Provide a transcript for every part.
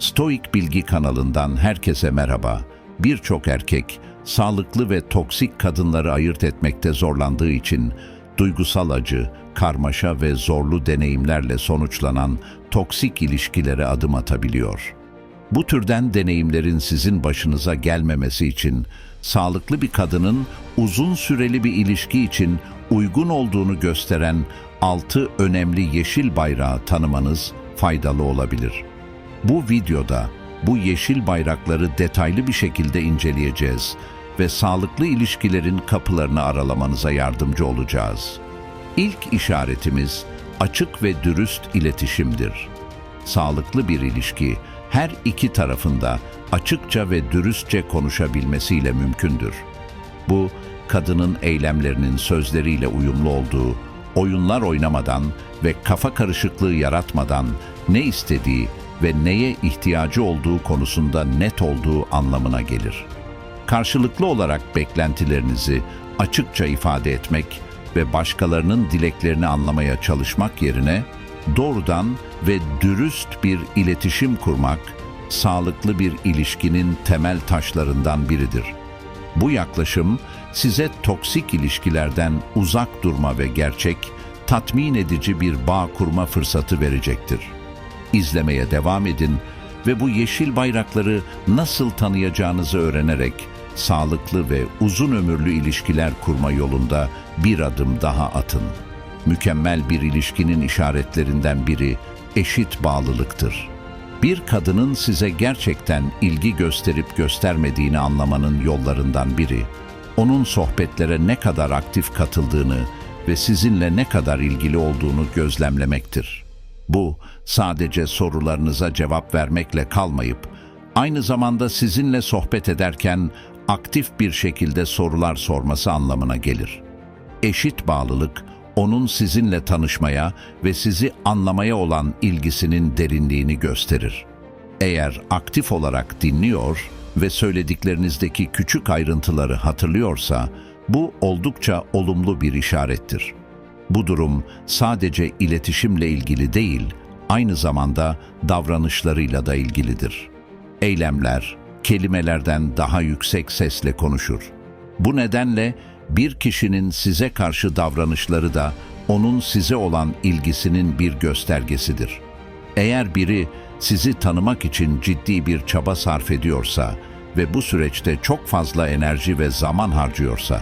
Stoik Bilgi kanalından herkese merhaba. Birçok erkek sağlıklı ve toksik kadınları ayırt etmekte zorlandığı için duygusal acı, karmaşa ve zorlu deneyimlerle sonuçlanan toksik ilişkilere adım atabiliyor. Bu türden deneyimlerin sizin başınıza gelmemesi için sağlıklı bir kadının uzun süreli bir ilişki için uygun olduğunu gösteren altı önemli yeşil bayrağı tanımanız faydalı olabilir. Bu videoda bu yeşil bayrakları detaylı bir şekilde inceleyeceğiz ve sağlıklı ilişkilerin kapılarını aralamanıza yardımcı olacağız. İlk işaretimiz açık ve dürüst iletişimdir. Sağlıklı bir ilişki her iki tarafında açıkça ve dürüstçe konuşabilmesiyle mümkündür. Bu, kadının eylemlerinin sözleriyle uyumlu olduğu, oyunlar oynamadan ve kafa karışıklığı yaratmadan ne istediği ve neye ihtiyacı olduğu konusunda net olduğu anlamına gelir. Karşılıklı olarak beklentilerinizi açıkça ifade etmek ve başkalarının dileklerini anlamaya çalışmak yerine doğrudan ve dürüst bir iletişim kurmak, sağlıklı bir ilişkinin temel taşlarından biridir. Bu yaklaşım size toksik ilişkilerden uzak durma ve gerçek, tatmin edici bir bağ kurma fırsatı verecektir. İzlemeye devam edin ve bu yeşil bayrakları nasıl tanıyacağınızı öğrenerek sağlıklı ve uzun ömürlü ilişkiler kurma yolunda bir adım daha atın. Mükemmel bir ilişkinin işaretlerinden biri eşit bağlılıktır. Bir kadının size gerçekten ilgi gösterip göstermediğini anlamanın yollarından biri, onun sohbetlere ne kadar aktif katıldığını ve sizinle ne kadar ilgili olduğunu gözlemlemektir. Bu, sadece sorularınıza cevap vermekle kalmayıp, aynı zamanda sizinle sohbet ederken aktif bir şekilde sorular sorması anlamına gelir. Eşit bağlılık, onun sizinle tanışmaya ve sizi anlamaya olan ilgisinin derinliğini gösterir. Eğer aktif olarak dinliyor ve söylediklerinizdeki küçük ayrıntıları hatırlıyorsa, bu oldukça olumlu bir işarettir. Bu durum sadece iletişimle ilgili değil, aynı zamanda davranışlarıyla da ilgilidir. Eylemler, kelimelerden daha yüksek sesle konuşur. Bu nedenle bir kişinin size karşı davranışları da onun size olan ilgisinin bir göstergesidir. Eğer biri sizi tanımak için ciddi bir çaba sarf ediyorsa ve bu süreçte çok fazla enerji ve zaman harcıyorsa,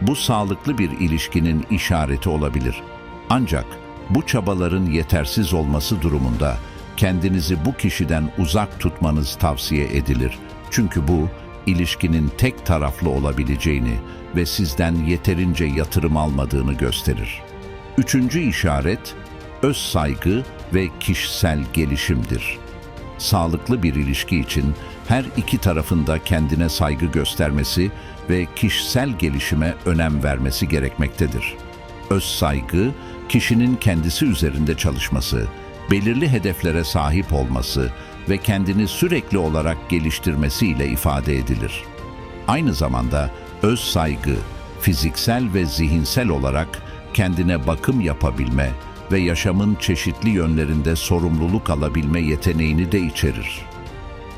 bu sağlıklı bir ilişkinin işareti olabilir. Ancak bu çabaların yetersiz olması durumunda kendinizi bu kişiden uzak tutmanız tavsiye edilir. Çünkü bu ilişkinin tek taraflı olabileceğini ve sizden yeterince yatırım almadığını gösterir. Üçüncü işaret, öz saygı ve kişisel gelişimdir. Sağlıklı bir ilişki için her iki tarafında kendine saygı göstermesi ve kişisel gelişime önem vermesi gerekmektedir. Öz saygı, kişinin kendisi üzerinde çalışması, belirli hedeflere sahip olması ve kendini sürekli olarak geliştirmesiyle ifade edilir. Aynı zamanda öz saygı, fiziksel ve zihinsel olarak kendine bakım yapabilme ve yaşamın çeşitli yönlerinde sorumluluk alabilme yeteneğini de içerir.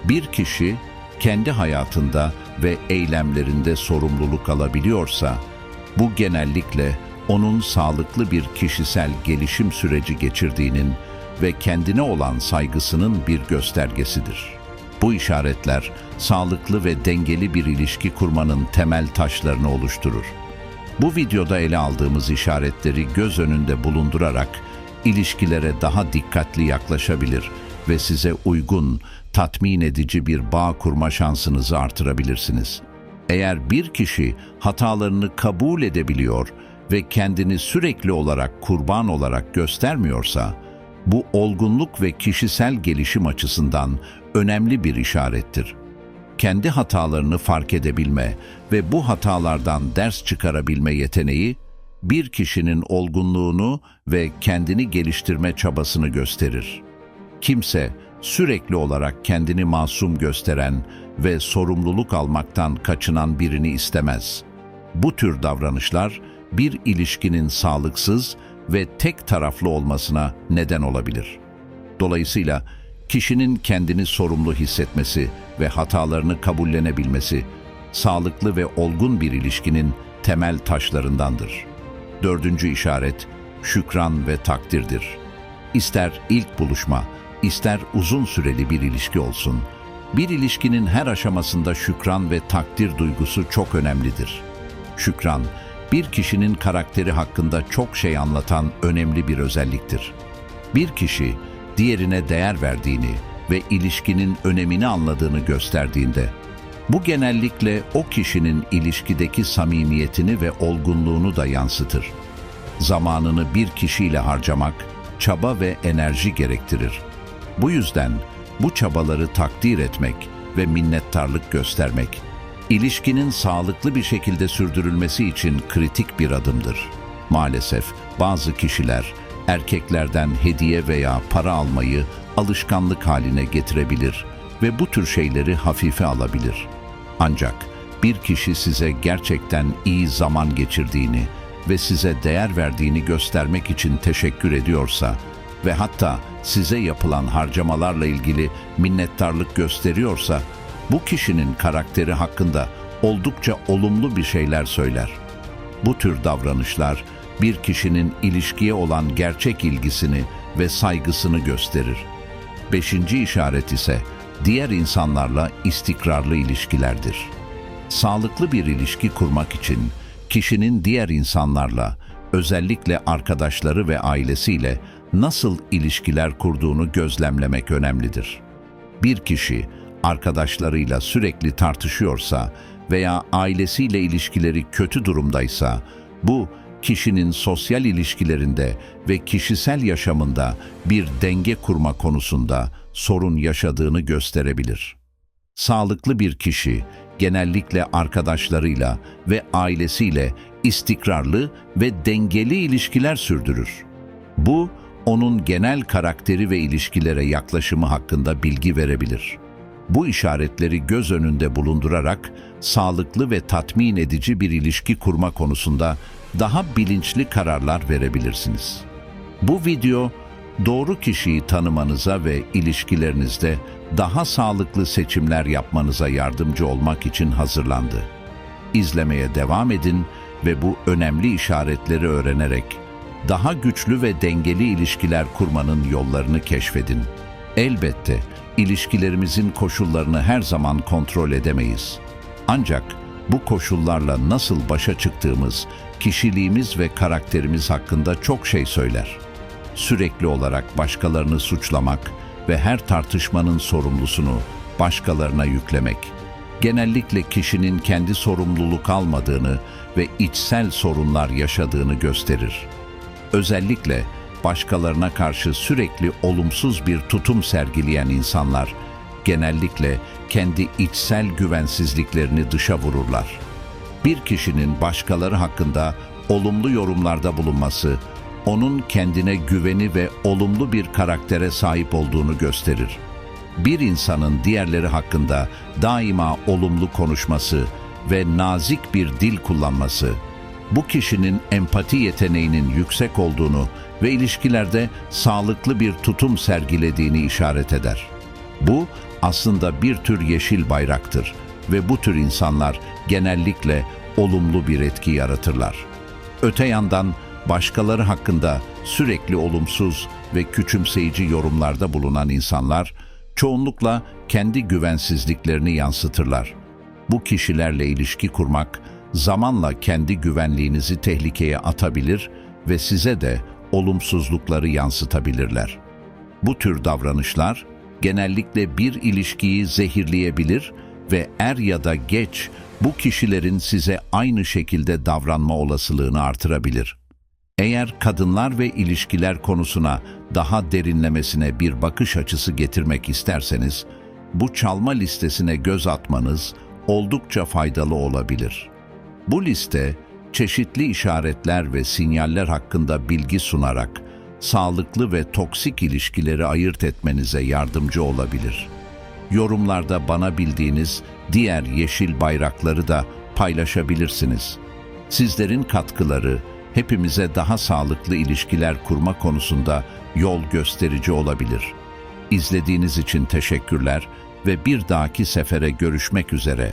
Bir kişi kendi hayatında ve eylemlerinde sorumluluk alabiliyorsa, bu genellikle onun sağlıklı bir kişisel gelişim süreci geçirdiğinin ve kendine olan saygısının bir göstergesidir. Bu işaretler sağlıklı ve dengeli bir ilişki kurmanın temel taşlarını oluşturur. Bu videoda ele aldığımız işaretleri göz önünde bulundurarak ilişkilere daha dikkatli yaklaşabilir ve size uygun, tatmin edici bir bağ kurma şansınızı artırabilirsiniz. Eğer bir kişi hatalarını kabul edebiliyor ve kendini sürekli olarak kurban olarak göstermiyorsa, bu olgunluk ve kişisel gelişim açısından önemli bir işarettir. Kendi hatalarını fark edebilme ve bu hatalardan ders çıkarabilme yeteneği, bir kişinin olgunluğunu ve kendini geliştirme çabasını gösterir. Kimse sürekli olarak kendini masum gösteren ve sorumluluk almaktan kaçınan birini istemez. Bu tür davranışlar bir ilişkinin sağlıksız ve tek taraflı olmasına neden olabilir. Dolayısıyla kişinin kendini sorumlu hissetmesi ve hatalarını kabullenebilmesi, sağlıklı ve olgun bir ilişkinin temel taşlarındandır. Dördüncü işaret, şükran ve takdirdir. İster ilk buluşma, ister uzun süreli bir ilişki olsun, bir ilişkinin her aşamasında şükran ve takdir duygusu çok önemlidir. Şükran, bir kişinin karakteri hakkında çok şey anlatan önemli bir özelliktir. Bir kişi, diğerine değer verdiğini ve ilişkinin önemini anladığını gösterdiğinde, bu genellikle o kişinin ilişkideki samimiyetini ve olgunluğunu da yansıtır. Zamanını bir kişiyle harcamak, çaba ve enerji gerektirir. Bu yüzden bu çabaları takdir etmek ve minnettarlık göstermek, ilişkinin sağlıklı bir şekilde sürdürülmesi için kritik bir adımdır. Maalesef bazı kişiler erkeklerden hediye veya para almayı alışkanlık haline getirebilir ve bu tür şeyleri hafife alabilir. Ancak bir kişi size gerçekten iyi zaman geçirdiğini ve size değer verdiğini göstermek için teşekkür ediyorsa ve hatta size yapılan harcamalarla ilgili minnettarlık gösteriyorsa bu kişinin karakteri hakkında oldukça olumlu bir şeyler söyler. Bu tür davranışlar bir kişinin ilişkiye olan gerçek ilgisini ve saygısını gösterir. Beşinci işaret ise diğer insanlarla istikrarlı ilişkilerdir. Sağlıklı bir ilişki kurmak için kişinin diğer insanlarla, özellikle arkadaşları ve ailesiyle nasıl ilişkiler kurduğunu gözlemlemek önemlidir. Bir kişi arkadaşlarıyla sürekli tartışıyorsa veya ailesiyle ilişkileri kötü durumdaysa, bu kişinin sosyal ilişkilerinde ve kişisel yaşamında bir denge kurma konusunda sorun yaşadığını gösterebilir. Sağlıklı bir kişi genellikle arkadaşlarıyla ve ailesiyle istikrarlı ve dengeli ilişkiler sürdürür. Bu, onun genel karakteri ve ilişkilere yaklaşımı hakkında bilgi verebilir. Bu işaretleri göz önünde bulundurarak sağlıklı ve tatmin edici bir ilişki kurma konusunda daha bilinçli kararlar verebilirsiniz. Bu video doğru kişiyi tanımanıza ve ilişkilerinizde daha sağlıklı seçimler yapmanıza yardımcı olmak için hazırlandı. İzlemeye devam edin ve bu önemli işaretleri öğrenerek daha güçlü ve dengeli ilişkiler kurmanın yollarını keşfedin. Elbette ilişkilerimizin koşullarını her zaman kontrol edemeyiz. Ancak bu koşullarla nasıl başa çıktığımız, kişiliğimiz ve karakterimiz hakkında çok şey söyler. Sürekli olarak başkalarını suçlamak ve her tartışmanın sorumlusunu başkalarına yüklemek, genellikle kişinin kendi sorumluluk almadığını ve içsel sorunlar yaşadığını gösterir. Özellikle başkalarına karşı sürekli olumsuz bir tutum sergileyen insanlar genellikle kendi içsel güvensizliklerini dışa vururlar. Bir kişinin başkaları hakkında olumlu yorumlarda bulunması, onun kendine güveni ve olumlu bir karaktere sahip olduğunu gösterir. Bir insanın diğerleri hakkında daima olumlu konuşması ve nazik bir dil kullanması, bu kişinin empati yeteneğinin yüksek olduğunu ve ilişkilerde sağlıklı bir tutum sergilediğini işaret eder. Bu aslında bir tür yeşil bayraktır ve bu tür insanlar genellikle olumlu bir etki yaratırlar. Öte yandan başkaları hakkında sürekli olumsuz ve küçümseyici yorumlarda bulunan insanlar çoğunlukla kendi güvensizliklerini yansıtırlar. Bu kişilerle ilişki kurmak zamanla kendi güvenliğinizi tehlikeye atabilir ve size de olumsuzlukları yansıtabilirler. Bu tür davranışlar genellikle bir ilişkiyi zehirleyebilir ve er ya da geç bu kişilerin size aynı şekilde davranma olasılığını artırabilir. Eğer kadınlar ve ilişkiler konusuna daha derinlemesine bir bakış açısı getirmek isterseniz, bu çalma listesine göz atmanız oldukça faydalı olabilir. Bu liste, çeşitli işaretler ve sinyaller hakkında bilgi sunarak, sağlıklı ve toksik ilişkileri ayırt etmenize yardımcı olabilir. Yorumlarda bana bildiğiniz diğer yeşil bayrakları da paylaşabilirsiniz. Sizlerin katkıları hepimize daha sağlıklı ilişkiler kurma konusunda yol gösterici olabilir. İzlediğiniz için teşekkürler ve bir dahaki sefere görüşmek üzere.